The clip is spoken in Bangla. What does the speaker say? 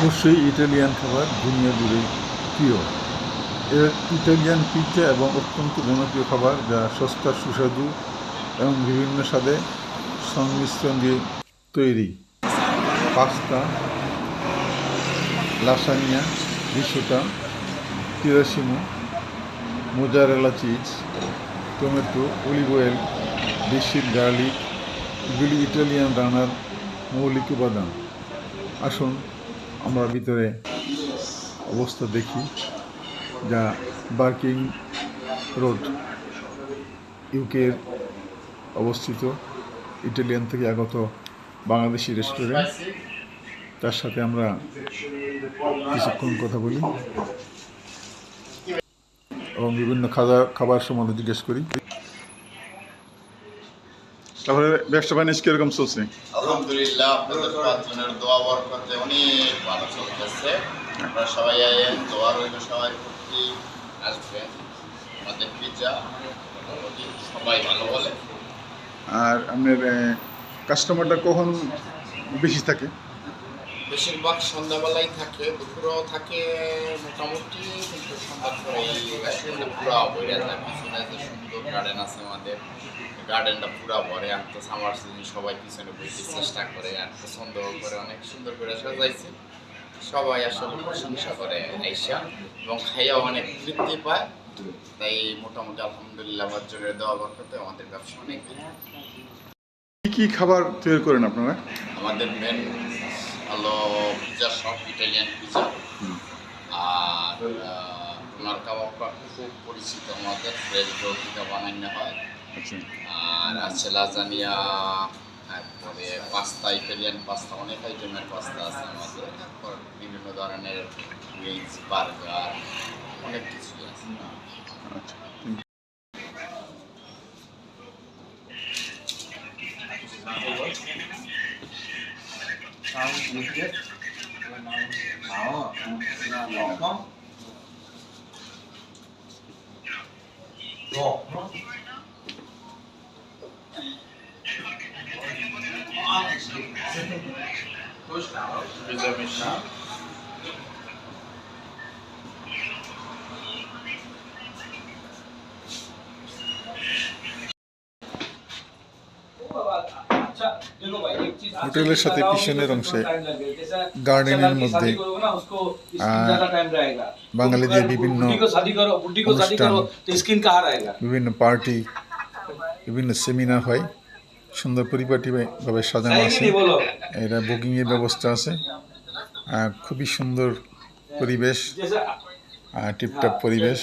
অবশ্যই ইটালিয়ান খাবার দুনিয়া জুড়ে প্রিয়। এর ইটালিয়ান পিৎজা এবং অত্যন্ত জনপ্রিয় খাবার যা সস্তা সুস্বাদু এবং বিভিন্ন স্বাদে সংমিশ্রণ দিয়ে তৈরি। Pasta, lasagna, risotto tiramisu mozzarella cheese, tomato, olive oil দেশির garlic, এগুলি ইটালিয়ান রান্নার মৌলিক উপাদান। আসুন আমরা ভিতরে অবস্থা দেখি যা বার্কিং রোড ইউকের অবস্থিত ইটালিয়ান থেকে আগত বাংলাদেশি রেস্টুরেন্ট তার সাথে আমরা কিছুক্ষণ কথা বলি এবং বিভিন্ন খাবার খাবার সম্বন্ধে জিজ্ঞেস করি। তারপরে ব্যবসা বাণিজ্য কীরকম চলছে? আলহামদুলিল্লাহ আপনাদের দোয়া বরকতে অনেক ভালো চলতেছে। আপনারা সবাই আয়েন দোয়া রইল সবাই প্রতি আসবেন। আমাদের পিজা সবাই ভালো বলে। আর আপনার কাস্টমারটা কখন বেশি থাকে? বেশিরভাগ সন্ধ্যাবেলায় থাকে দুপুরেও থাকে মোটামুটি কিন্তু সন্ধ্যার পরে মানে পুরো বইরা যায় পিছনে যে সুন্দর গার্ডেন আছে আমাদের গার্ডেনটা পুরো ভরে আর তো সামার সিজন সবাই পিছনে বইতে চেষ্টা করে আর পছন্দ করে অনেক সুন্দর করে সাজাইছে। সবাই আসলে প্রশংসা করে আইসা এবং খাইয়া অনেক তৃপ্তি পায়। তাই মোটামুটি আলহামদুলিল্লাহ বছরের দেওয়া বরকতে আমাদের ব্যবসা অনেক। কি কি খাবার তৈরি করেন আপনারা? আমাদের main pizza shop Italian pizza আর ওনার কাবাবটা খুব পরিচিত আমাদের ফ্রেশ পিজা বানানো হয়। আচ্ছা। আর আছে লাজানিয়া তারপরে পাস্তা ইটালিয়ান পাস্তা অনেক আইটেমের পাস্তা আছে আমাদের। তারপর বিভিন্ন ধরনের উইংস বার্গার অনেক কিছুই আছে। 好，那老公。哦。嗯。হোটেলের সাথে পিছনের অংশে গার্ডেনের মধ্যে বাঙালিদের বিভিন্ন অনুষ্ঠান বিভিন্ন পার্টি বিভিন্ন সেমিনার হয় সুন্দর পরিপাটিভাবে সাজানো আছে। এটা বুকিংয়ের ব্যবস্থা আছে। খুবই সুন্দর পরিবেশ টিপটপ পরিবেশ।